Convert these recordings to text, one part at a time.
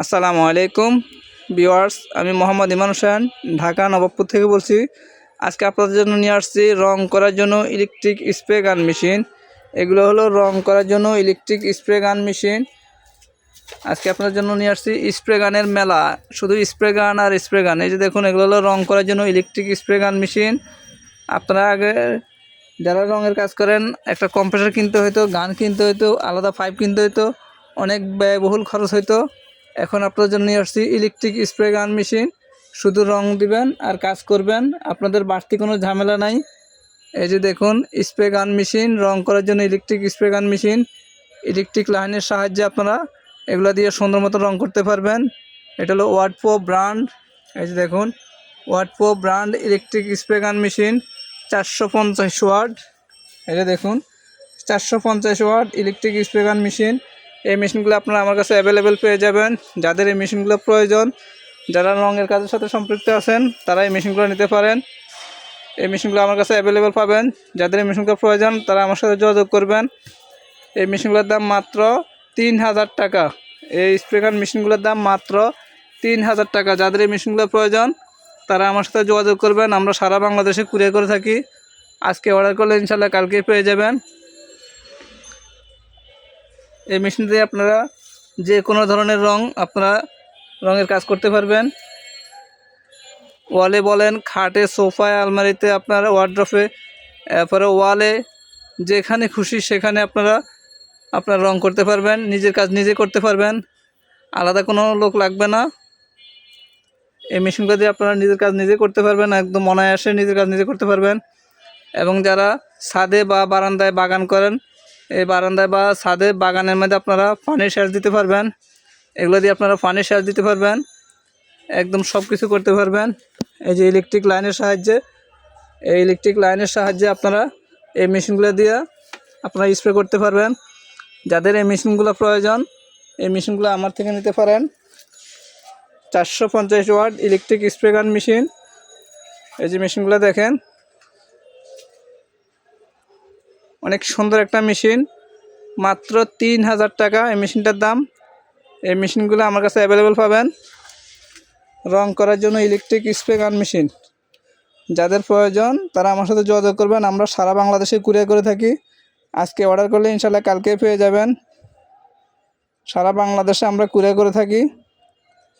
আসসালামু আলাইকুম ভিউয়ার্স, আমি মোহাম্মদ ইমান হোসেন, ঢাকা নবাবপুর থেকে বলছি। আজকে আপনাদের জন্য নিয়ে আসছি রং করার জন্য ইলেকট্রিক স্প্রে গান মেশিন এগুলো হলো রং করার জন্য ইলেকট্রিক স্প্রে গান মেশিন আজকে আপনাদের জন্য নিয়ে আসছি স্প্রে গানের মেলা। শুধু স্প্রে গান আর স্প্রে গান এই যে দেখুন, এগুলো হলো রং করার জন্য ইলেকট্রিক স্প্রে গান মেশিন আপনারা আগে যারা রঙের কাজ করেন, একটা কম্পিউটার কিনতে হতো গান কিনতে হতো আলাদা পাইপ কিনতে হতো অনেক ব্যয়বহুল খরচ হতো এখন আপনাদের জন্য নিয়ে আসছি ইলেকট্রিক স্প্রে গান মেশিন শুধু রং দিবেন আর কাজ করবেন। আপনাদের বাড়তি কোনো ঝামেলা নাই। এই যে দেখুন স্প্রে গান মেশিন রং করার জন্য electric spray gun machine electric লাইনের সাহায্যে আপনারা এগুলো দিয়ে সুন্দর মতো রং করতে পারবেন। এটা হলো ওয়ার্ড প্রো ব্র্যান্ড এই যে দেখুন ward pro brand electric spray gun machine চারশো পঞ্চাশ ওয়াট। এটা দেখুন, চারশো পঞ্চাশ watt electric spray gun machine এই মেশিনগুলো আপনারা আমার কাছে অ্যাভেলেবেল পেয়ে যাবেন। যাদের এই মেশিনগুলো প্রয়োজন, যারা রঙের কাজের সাথে সম্পৃক্ত আছেন, তারা এই মেশিনগুলো নিতে পারেন। এই মেশিনগুলো আমার কাছে অ্যাভেলেবেল পাবেন। যাদের এই মেশিনগুলো প্রয়োজন, তারা আমার সাথে যোগাযোগ করবেন। এই মেশিনগুলোর দাম মাত্র তিন হাজার টাকা। এই স্প্রে গান মেশিনগুলোর দাম মাত্র তিন হাজার টাকা। যাদের এই মেশিনগুলো প্রয়োজন, তারা আমার সাথে যোগাযোগ করবেন। আমরা সারা বাংলাদেশে কুরিয়ার করে থাকি। আজকে অর্ডার করলে ইনশাল্লাহ কালকে পেয়ে যাবেন। এই মেশিন দিয়ে আপনারা যে কোনো ধরনের রং আপনারা রঙের কাজ করতে পারবেন। ওয়ালে বলেন, খাটে, সোফায়, আলমারিতে আপনারা ওয়ার্ড্রফে এরপরে ওয়ালে যেখানে খুশি সেখানে আপনারা আপনার রং করতে পারবেন, নিজের কাজ নিজে করতে পারবেন। আলাদা কোনো লোক লাগবে না। এই মেশিনগুলো দিয়ে আপনারা নিজের কাজ নিজে করতে পারবেন, একদম অনায়াসে নিজের কাজ নিজে করতে পারবেন। এবং যারা ছাদে বা বারান্দায় বাগান করেন এই বারান্দায় বা ছাদে বাগানের মধ্যে আপনারা পানির সেচ দিতে পারবেন। এগুলো দিয়ে আপনারা পানির সেচ দিতে পারবেন। একদম সব কিছু করতে পারবেন। এই যে ইলেকট্রিক লাইনের সাহায্যে, এই ইলেকট্রিক লাইনের সাহায্যে আপনারা এই মেশিনগুলো দিয়ে আপনারা স্প্রে করতে পারবেন। যাদের এই মেশিনগুলো প্রয়োজন, এই মেশিনগুলো আমার থেকে নিতে পারেন। চারশো পঞ্চাশ watt electric spray gun machine এই যে মেশিনগুলো দেখেন অনেক সুন্দর একটা মেশিন। মাত্র তিন হাজার টাকা এই মেশিনটার দাম। এই মেশিনগুলো আমার কাছে অ্যাভেলেবেল পাবেন। রং করার জন্য ইলেকট্রিক স্প্রে গান মেশিন যাদের প্রয়োজন, তারা আমার সাথে যোগাযোগ করবেন। আমরা সারা বাংলাদেশে কুরিয়ার করে থাকি। আজকে অর্ডার করলে ইনশাল্লাহ কালকে পেয়ে যাবেন। সারা বাংলাদেশে আমরা কুরিয়ার করে থাকি।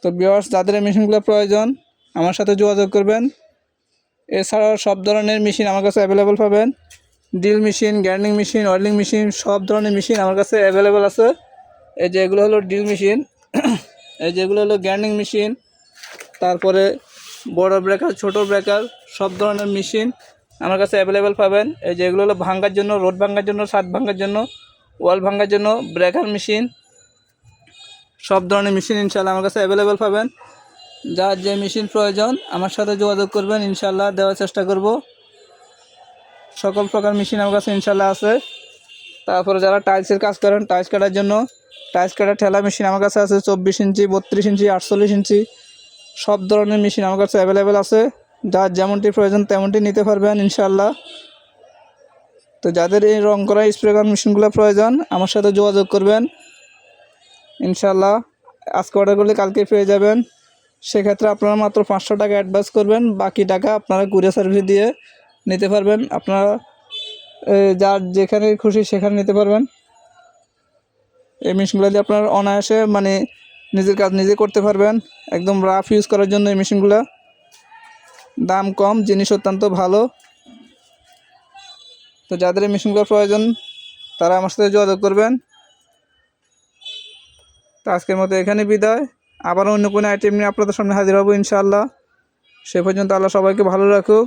তো বিয়ার্স যাদের এই মেশিনগুলো প্রয়োজন, আমার সাথে যোগাযোগ করবেন। এছাড়াও সব ধরনের মেশিন আমার কাছে অ্যাভেলেবেল পাবেন। Drill machine grinding machine welding machine সব ধরনের মেশিন আমার কাছে অ্যাভেলেবেল আছে। এই যে এগুলো হলো ড্রিল মেশিন এই যেগুলো হলো গ্যান্ডিং মেশিন তারপরে বড় ব্রেকার ছোট ব্রেকার সব ধরনের মেশিন আমার কাছে অ্যাভেলেবেল পাবেন। এই যে এগুলো হলো ভাঙ্গার জন্য, রোড ভাঙ্গার জন্য ছাদ ভাঙ্গার জন্য ওয়াল ভাঙ্গার জন্য ব্রেকার মেশিন সব ধরনের মেশিন ইনশাল্লাহ আমার কাছে অ্যাভেলেবেল পাবেন। যার যে মেশিন প্রয়োজন, আমার সাথে যোগাযোগ করবেন ইনশাল্লাহ দেওয়ার চেষ্টা করব। সকল প্রকার মেশিন আমার কাছে ইনশাল্লাহ আছে। তারপরে যারা টাইলসের কাজ করেন, টাইলস কাটার জন্য, টাইলস কাটার ঠেলা মেশিন আমার কাছে আছে, চব্বিশ ইঞ্চি, বত্রিশ ইঞ্চি, আটচল্লিশ ইঞ্চি। সব ধরনের মেশিন আমার কাছে অ্যাভেলেবেল আছে। যার যেমনটি প্রয়োজন তেমনটি নিতে পারবেন ইনশাল্লাহ তো যাদের এই রং করা স্প্রে গান মেশিনগুলো প্রয়োজন, আমার সাথে যোগাযোগ করবেন। ইনশাল্লাহ আজকে অর্ডার করলে কালকে পেয়ে যাবেন। সেক্ষেত্রে আপনারা মাত্র পাঁচশো টাকা অ্যাডভান্স করবেন, বাকি টাকা আপনারা কুরিয়ার সার্ভিস দিয়ে নিতে পারবেন। আপনারা যার যেখানে খুশি সেখানে নিতে পারবেন। এই মেশিনগুলো দিয়ে আপনার অনায়াসে মানে নিজের কাজ নিজে করতে পারবেন। একদম রাফ ইউজ করার জন্য এই মেশিনগুলো। দাম কম, জিনিস অত্যন্ত ভালো। তো যাদের এই মেশিনগুলো প্রয়োজন, তারা আমার সাথে যোগাযোগ করবেন। তো আজকের মতো এখানে বিদায়। আবার অন্য কোনো আইটেম নিয়ে আপনাদের সামনে হাজির হব ইনশাআল্লাহ। সে পর্যন্ত আল্লাহ সবাইকে ভালো রাখুক।